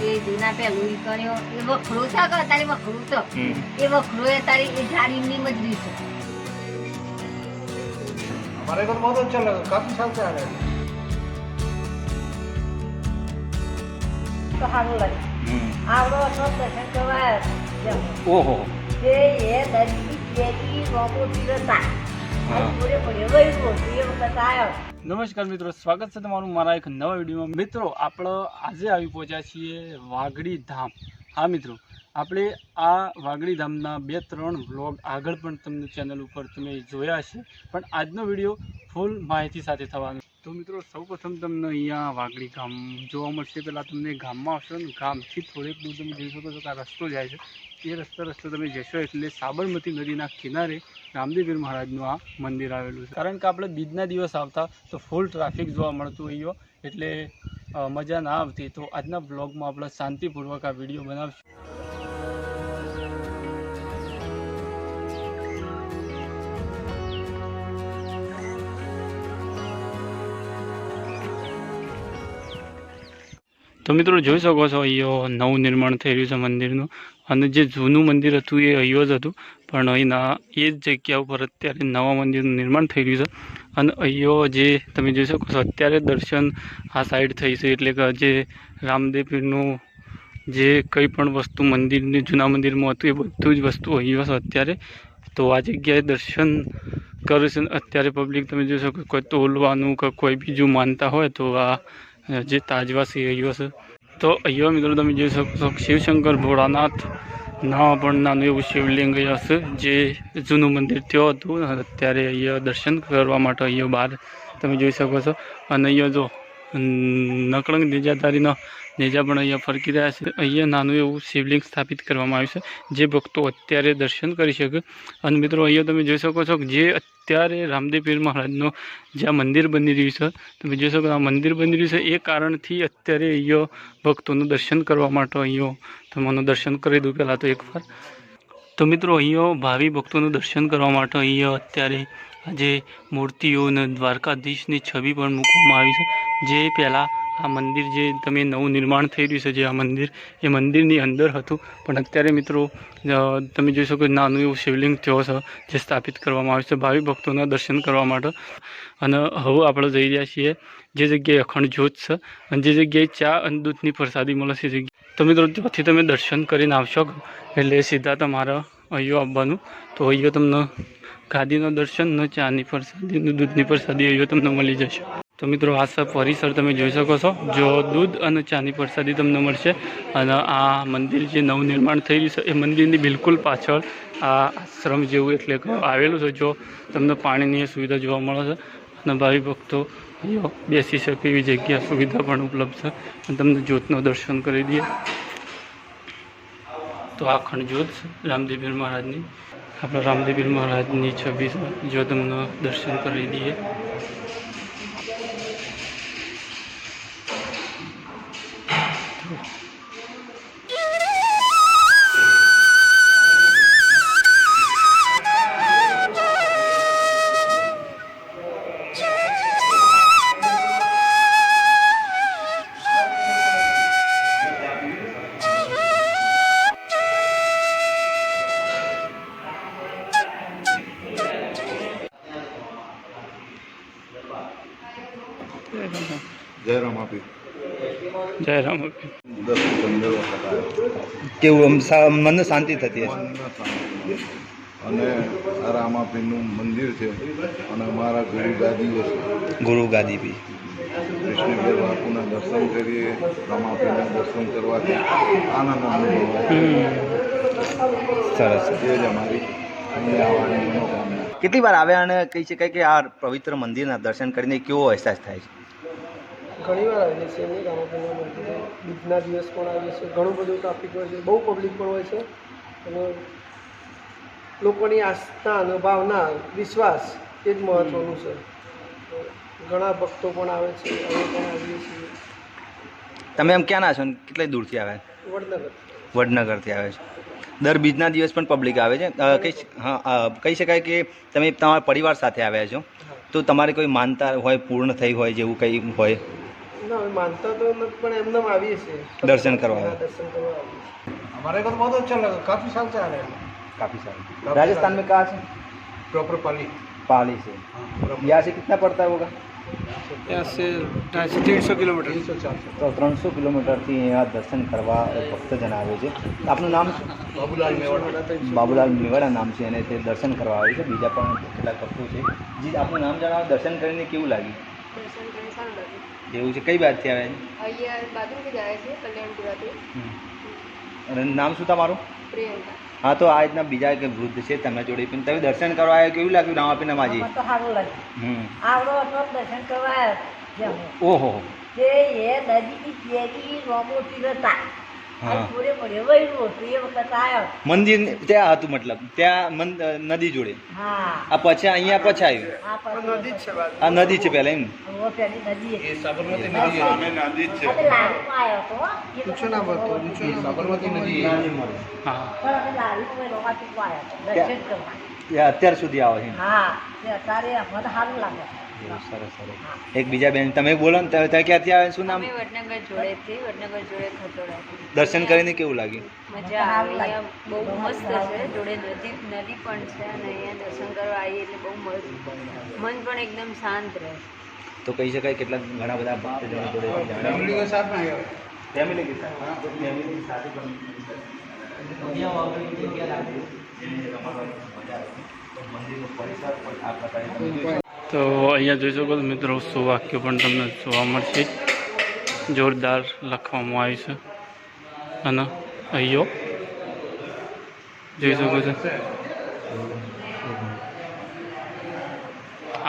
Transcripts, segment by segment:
એ જૂના પેલું ઈ કર્યો એ વખરો છે કે તારી વખરું છે હમ. એ વખરો એ તારી એ ઝાડીની મજરી છે हमारे घर बहुत अच्छा लगा काफी साल से आ रहे हैं તો સારું લાગે હમ. આવડો હતો દર્શન કરવા આવ્યા ઓહો તે એ દર્દી જેથી રોબો પીરતા નમસ્કાર મિત્રો, સ્વાગત છે તમારું મારા એક નવા વિડીયોમાં. મિત્રો, આપણે આજે આવી પહોંચ્યા છીએ વાઘડી ધામ. હા મિત્રો, આપણે આ વાઘડી ધામના બે ત્રણ વ્લોગ આગળ પણ તમને ચેનલ ઉપર તમે જોયા છે પણ આજનો વીડિયો ફૂલ માહિતી સાથે થવાનો તો મિત્રો, સૌપ્રથમ તમને અહીંયા વાગડી ગામ જોવા મળશે. પહેલાં તમને ગામમાં આવશો ને, ગામથી થોડેક દૂર તમે જોઈ શકો છો કે આ રસ્તો જાય છે. એ રસ્તા રસ્તો તમે જશો એટલે સાબરમતી નદીના કિનારે રામદેવીર મહારાજનું આ મંદિર આવેલું છે. કારણ કે આપણે બીજના દિવસ આવતા તો ફૂલ ટ્રાફિક જોવા મળતું હોય એટલે મજા ના આવતી. તો આજના બ્લોગમાં આપણે શાંતિપૂર્વક આ વીડિયો બનાવશું. તો મિત્રો જોઈ શકો છો, અહીંયા નવું નિર્માણ થઈ રહ્યું છે મંદિરનું. અને જે જૂનું મંદિર હતું એ અહીંયો જ હતું. પણ અહીંના એ જ જગ્યા ઉપર અત્યારે નવા મંદિરનું નિર્માણ થઈ રહ્યું છે. અને અહીંયો જે તમે જોઈ શકો છો, અત્યારે દર્શન આ સાઈડ થઈ છે. એટલે કે જે રામદેવપીરનું જે કંઈ પણ વસ્તુ મંદિરની, જૂના મંદિરમાં હતું એ બધું જ વસ્તુ અહીંયા છે અત્યારે. તો આ જગ્યાએ દર્શન કરે છે. અત્યારે પબ્લિક તમે જોઈ શકો કોઈ તોલવાનું કે કોઈ બીજું માનતા હોય તો આ જે તાજવાસી રહ્યો છે. તો અહીંયા મિત્રો તમે જોઈ શકો છો શિવશંકર ભોળાનાથ નામ પણ નાનું એવું શિવલિંગ હશે જે જૂનું મંદિર થયું હતું. અત્યારે અહીંયા દર્શન કરવા માટે અહીંયા બહાર તમે જોઈ શકો છો. અને અહીંયા જો નકળંગ નેજાધારીના નેજા પણ અહીંયા ફરકી રહ્યા છે. અહીંયા નાનું એવું શિવલિંગ સ્થાપિત કરવામાં આવ્યું છે. જે ભક્તો અત્યારે દર્શન કરી શકે. અને મિત્રો, અહીંયા તમે જોઈ શકો છો કે જે અત્યારે રામદેવ પીર મહારાજનું જ્યાં મંદિર બની રહ્યું છે, તમે જોઈ શકો આ મંદિર બની રહ્યું છે. એ કારણથી અત્યારે અહીંયા ભક્તોનું દર્શન કરવા માટે અહીંયા તમારું દર્શન કરી દઉં પહેલાં તો એકવાર. તો મિત્રો, અહીંયા ભાવિ ભક્તોનું દર્શન કરવા માટે અહીંયા અત્યારે આજે મૂર્તિઓ અને દ્વારકાધીશની છબી પણ મૂકવામાં આવી છે. જે પહેલાં આ મંદિર જે તમે નવું નિર્માણ થઈ રહ્યું છે, જે આ મંદિર, એ મંદિરની અંદર હતું. પણ અત્યારે મિત્રો તમે જોઈ શકો નાનું એવું શિવલિંગ થયો છે, જે સ્થાપિત કરવામાં આવ્યું છે ભાવિ ભક્તોના દર્શન કરવા માટે. અને હવે આપણે જઈ રહ્યા છીએ જે જગ્યાએ અખંડ જ્યોત છે અને જે જગ્યાએ ચા અને દૂધની પ્રસાદી મળે છે એ તો મિત્રો, ત્યાંથી તમે દર્શન કરીને આવશો એટલે સીધા તમારા અહીંયા આવવાનું. તો અહીંયા તમને ગાદીનું દર્શન, ને ચાની પ્રસાદી દૂધની પ્રસાદી અહીંયા તમને મળી જશે. તો મિત્રો આ પરિસર તમે જોઈ શકો છો, જો દૂધ અને ચાની પ્રસાદી તમને મળશે. અને આ મંદિર જે નવનિર્માણ નિર્માણ થઈ રહ્યું છે, એ મંદિરની બિલકુલ પાછળ આ આશ્રમ જેવું એટલે આવેલું છે, જો તમને પાણીની સુવિધા જોવા મળે છે. અને ભાવિ ભક્તો બેસી શકે એવી જગ્યા સુવિધા પણ ઉપલબ્ધ છે. અને તમને જ્યોતનું દર્શન કરી દઈએ. તો આ ખંડ જ્યોત રામદેવીર મહારાજની. આપણા રામદેવીર મહારાજની છબી જો તમને દર્શન કરી દઈએ. જય રામ આપી જય રામ કેવું મનને શાંતિ થતી હશે? અને આ રામાપીરનું મંદિર છે અને અમારા ગુરુ દાદીઓ છે ગુરુ ગાદી બી. કૃષ્ણદેવ બાપુના દર્શન કરીએ રામાપીરના દર્શન કરવાથી આનંદ અનુભવ સરસ એ જ અમારી અહીંયા આવવાની મનોકામના કેટલી વાર આવ્યા અને કહી શકાય કે આ પવિત્ર મંદિરના દર્શન કરીને કેવો અહેસાસ થાય છે? ઘણી વાર આવીએ છીએ અમે રામાપીરના મંદિરે બીજના દિવસ પણ આવીએ છીએ ઘણું બધું ટ્રાફિક હોય છે. બહુ પબ્લિક પણ હોય છે. અને લોકોની આસ્થા અને ભાવના વિશ્વાસ એ જ મહત્ત્વનું છે. ઘણા ભક્તો પણ આવે છે અમે પણ આવીએ છીએ. તમે એમ ક્યાંના છો? ને કેટલી દૂરથી આવે? વડનગર. વડનગરથી આવે છે. દર બીજના દિવસ પણ પબ્લિક આવે છે. કહી હા કહી શકાય કે તમે તમારા પરિવાર સાથે આવ્યા છો. તો તમારે કોઈ માનતા હોય પૂર્ણ થઈ હોય જેવું કંઈ હોય? માનતા તો નથી પણ એમને આવીએ છીએ દર્શન કરવા હા, દર્શન કરવા આવીએ છીએ हमारे को तो बहुत अच्छा लगा काफी साल से आ रहे हैं काफी सारे राजस्थान में कहाँ से प्रॉपर पाली पाली से यहाँ से कितना पड़ता है होगा ત્યાં સે ઢાઈસો ત્રણસો કિલોમીટર तीन सौ चार सौ તો ત્રણસો કિલોમીટરથી અહીંયા દર્શન કરવા ભક્તજન આવે છે આપનું નામ શું बाबूलाल मेवाड़ બાબુલાલ મેવાડા નામ છે અને તે દર્શન કરવા આવે છે બીજા પણ કેટલાક ભક્તો છે જી આપનું નામ જણાવો દર્શન કરીને કેવું લાગ્યું દર્શન કરી સારું લાગ્યું એવું છે? કઈ બાજુથી આવે છે અહીંયા બાથરૂમથી જાય છે કલ્યાણપુરાથી. અને નામ શું તમારું? પ્રિયંકા. હા તો આ રીતના બીજા કે વૃદ્ધ છે તમે જોડે પણ તમે દર્શન કરવા આવ્યા કેવું લાગ્યું નામ આપીને માજી? તો સારું લાગ્યું. હમ. આવડો હતો દર્શન કરવા આવ્યા. ઓહો. જે એ નદીની કેરી રોમોટી હતા મંદિર ત્યાં હતું મતલબ ત્યાં નદી જોડે. આ પછી અહીંયા પછી આવ્યું આ નદી છે પેલા એમ. સાબરમતી નદી છે. અત્યાર સુધી આવે છે. હા સરસ સરસ. એક બીજા બેન તમે બોલો ને ત્યાં ક્યાંથી આવે શું નામ? વડનગર જોડેથી વડનગર જોડે ખતોડા દર્શન કરીને કેવું લાગ્યું? મજા આવી. બહુ મસ્ત છે જોડે નદી નદી પણ છે અને અહીંયા દર્શન કરવા આવી એટલે બહુ મસ્ત. મન પણ એકદમ શાંત રહે. તો કહી શકાય કેટલા ઘણા બધા ભક્તજનો જોડે ફેમિલી કે સાથમાં ફેમિલી કે સાથ ફેમિલી સાથે પણ અહીંયા આગળ જગ્યા રાખી જેને રમવાની મજા આવે તો મંદિરનો પરિસર પણ આ પ્રકારે તમે જોઈ શકો. તો અહીંયા જોઈ શકો છો મિત્રો સુવાક્ય પણ તમને જોવા મળશે જોરદાર લખવામાં આવ્યું છે અને અહીંયો જોઈ શકો છો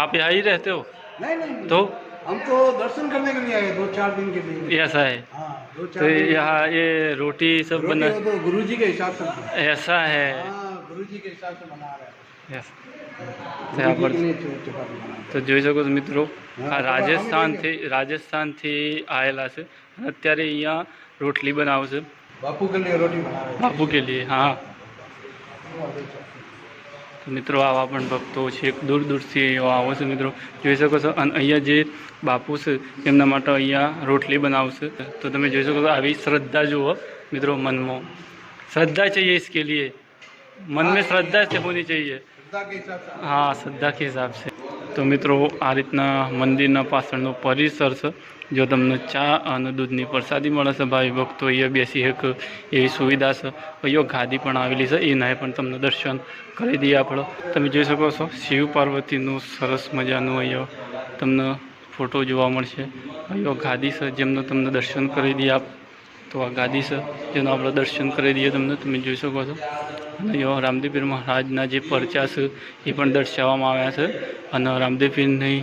आप यहाँ ही रहते हो नहीं नहीं तो हम तो दर्शन करने के लिए आए दो चार दिन के लिए ऐसा है हाँ दो तो चार दिन यहाँ ये रोटी सब रोटी बना वो तो गुरु जी के हिसाब से ऐसा है हाँ गुरु जी के हिसाब से बना रहे हैं Yes. તો यहाँ गुरु पर जी के लिए चौ- चपाती बना તો જોઈ શકો છો મિત્રો આ રાજસ્થાનથી રાજસ્થાનથી આવેલા છે અને અત્યારે અહીંયા રોટલી બનાવશે बापू के लिए रोटी बना रहे हैं બાપુ કે લીએ હા તો મિત્રો આવા પણ ભક્તો છે દૂર દૂરથી એવા આવો છે મિત્રો જોઈ શકો છો અને અહીંયા જે બાપુ છે એમના માટે અહીંયા રોટલી બનાવશે તો તમે જોઈ શકો છો આવી શ્રદ્ધા જુઓ મિત્રો મનમાં શ્રદ્ધા चाहिए इसके लिए મન મેં શ્રદ્ધા છે હોની ચાહીએ હા શ્રદ્ધા કે હિસાબ છે તો મિત્રો આ રીતના મંદિરના પાછળનો પરિસર છે જો તમને ચા અને દૂધની પ્રસાદી મળે છે ભાઈ ભક્તો અહીંયા બેસી એક એવી સુવિધા છે અહીંયા ગાદી પણ આવેલી છે એનાએ પણ તમને દર્શન કરી દઈએ આપણે તમે જોઈ શકો છો શિવ પાર્વતીનું સરસ મજાનું અહીંયા તમને ફોટો જોવા મળશે અહીંયા ગાદી છે જેમનું તમને દર્શન કરી દઈએ આપ તો આ ગાદી છે, જેનું આપણે દર્શન કરી દઈએ તમને, તમે જોઈ શકો છો. અને એવા રામદેવપીર મહારાજના જે પરચા છે, એ પણ દર્શાવવામાં આવ્યા છે. અને રામદેવપીરની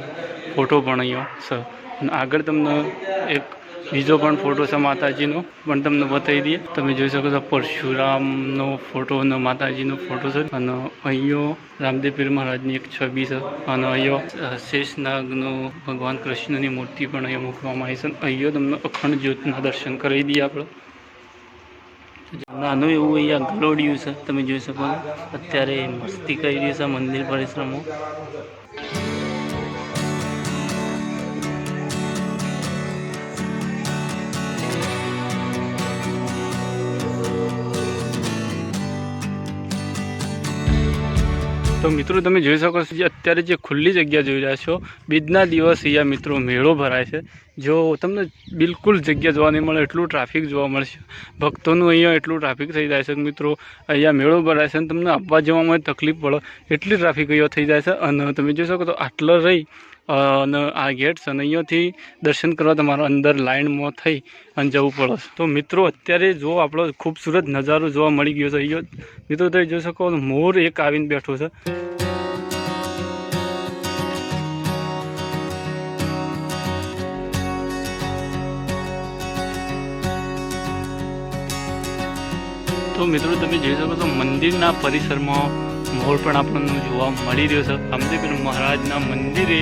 ફોટો પણ અહીંયા છે. અને આગળ તમને એક બીજો પણ ફોટો છે માતાજીનો, પણ તમને બતાવી દઈએ. તમે જોઈ શકો છો પરશુરામનો ફોટો અને માતાજીનો ફોટો છે. અને અહીંયો રામદેવ પીર મહારાજની એક છબી છે. અને અહીંયો શેષનાગનો ભગવાન કૃષ્ણની મૂર્તિ પણ અહીંયા મૂકવામાં આવી છે. અહીંયો તમને અખંડ જ્યોતના દર્શન કરી દઈએ આપણે. નાનું એવું અહીંયા ગલોડિયું છે, તમે જોઈ શકો અત્યારે મસ્તી કરી રહી છે મંદિર પરિસરમાં. તો મિત્રો તમે જોઈ શકો છો જે અત્યારે જે ખુલ્લી જગ્યા જોઈ રહ્યા છો, બીજના દિવસ અહીંયા મિત્રો મેળો ભરાય છે. જો તમને બિલકુલ જગ્યા જોવા નહીં મળે, એટલું ટ્રાફિક જોવા મળશે. ભક્તોનું અહીંયા એટલું ટ્રાફિક થઈ જાય છે મિત્રો, અહીંયા મેળો ભરાય છે અને તમને આવવા જવામાં તકલીફ પડે, એટલી ટ્રાફિક અહીંયા થઈ જાય છે. અને તમે જોઈ શકો તો આટલો રહી અને આ ગેટ છે અને અહીંયાથી દર્શન કરવા તમારે અંદર લાઇનમાં થઈ અને જવું પડે. તો મિત્રો, અત્યારે જો આપણો ખૂબસૂરત નજારો જોવા મળી ગયો છે. અહીંયા મિત્રો, તમે જોઈ શકો મોર એક આવીને બેઠો છે. તો મિત્રો, તમે જોઈ શકો છો, મંદિરના પરિસરમાં મોર પણ આપણને જોવા મળી રહ્યો છે. રામદેવપીર મહારાજના મંદિરે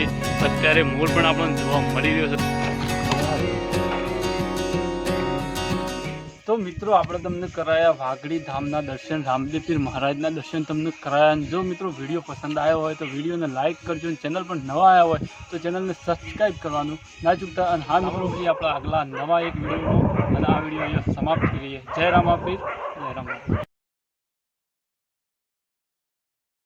અત્યારે મોર પણ આપણને જોવા મળી રહ્યો છે. તો મિત્રો, આપણે તમને કરાયા વાઘડી ધામના દર્શન રામદેવપીર મહારાજના દર્શન તમને કરાયા. જો મિત્રો વીડિયો પસંદ આવ્યો હોય તો વિડીયોને લાઇક કરજો અને ચેનલ પણ નવા આવ્યા હોય તો ચેનલને સબસ્ક્રાઈબ કરવાનું ના ચૂકતા. અને હા મિત્રો આપણા આગલા નવા એક વીડિયો અને આ વીડિયો અહીંયા સમાપ્ત કરીએ. જય રામાપીર.